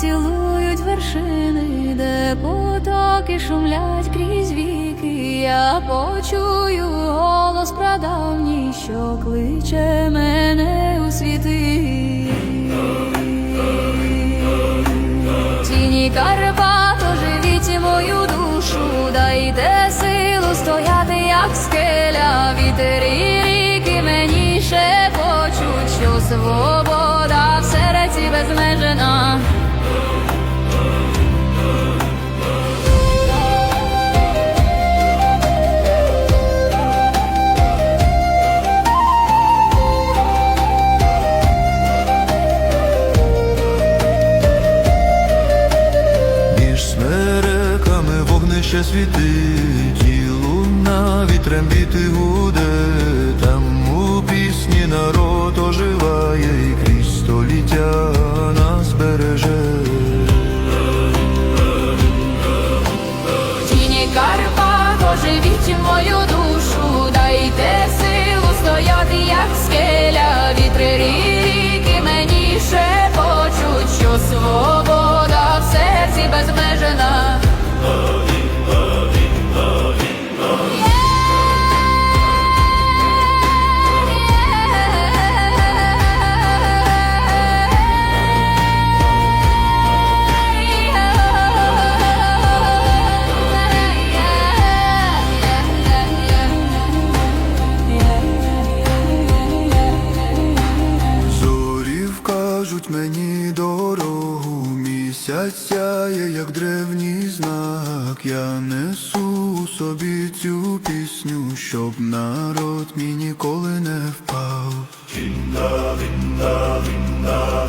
цілують вершини, де потоки шумлять крізь віки. Я почую голос прадавній, що кличе мене у світи. Тіні Карпат, оживіть мою душу, дайте силу стояти, як скеля, вітер і ріки мені шепочуть, що свобода в серці безмежена. Вогнище світить, і луна вітрем біти гуде, там у пісні народ оживає, і крізь століття нас береже. Тіні Карпат, оживіть мою душу, дайте силу стояти, як скеля, вітри вкажуть мені дорогу, місяць сяє, як древній знак. Я несу собі цю пісню, щоб народ мій ніколи не впав. Тіні Карпат,